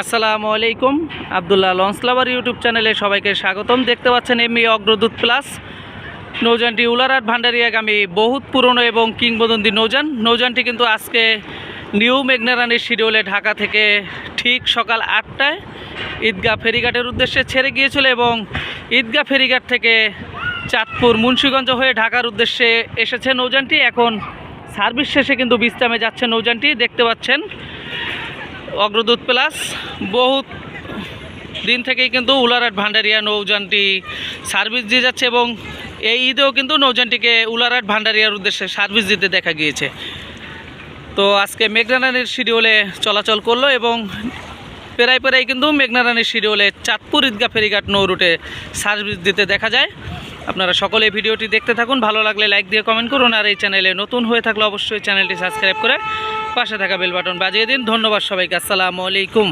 আসসালামু আলাইকুম। আবদুল্লাহ লঞ্চলাভার ইউটিউব চ্যানেলে সবাইকে স্বাগতম। দেখতে পাচ্ছেন এমনি অগ্রদূত প্লাস নৌযানটি উলারহাট ভান্ডারিয়াগামী বহুত পুরনো এবং কিংবদন্তি নৌযান। নৌযানটি কিন্তু আজকে নিউ মেঘনারানির শিডিউলে ঢাকা থেকে ঠিক সকাল আটটায় ঈদগাহ ফেরিঘাটের উদ্দেশ্যে ছেড়ে গিয়েছিল এবং ঈদগাহ ফেরিঘাট থেকে চাঁদপুর মুন্সীগঞ্জ হয়ে ঢাকার উদ্দেশ্যে এসেছে নৌযানটি। এখন সার্ভিস শেষে কিন্তু বিশ্রামে যাচ্ছে নৌযানটি। দেখতে পাচ্ছেন অগ্রদূত প্লাস বহুত দিন থেকেই কিন্তু উলারহাট ভান্ডারিয়া নৌযানটি সার্ভিস দিয়ে যাচ্ছে এবং এই ঈদেও কিন্তু নৌযানটিকে উলারহাট ভান্ডারিয়ার উদ্দেশ্যে সার্ভিস দিতে দেখা গিয়েছে। তো আজকে মেঘনারানির শিডিউলে চলাচল করল এবং প্রায় প্রায় কিন্তু মেঘনারানির শিডিউলে চাঁদপুর ঈদগাহ ফেরিঘাট নৌ রুটে সার্ভিস দিতে দেখা যায়। আপনারা সকলে ভিডিওটি দেখতে থাকুন। ভালো লাগলে লাইক দিয়ে কমেন্ট করুন। আর এই চ্যানেলে নতুন হয়ে থাকলে অবশ্যই চ্যানেলটি সাবস্ক্রাইব করে পাশে থাকা বেল বাটন বাজিয়ে দিন। ধন্যবাদ সবাইকে। আসসালামু আলাইকুম।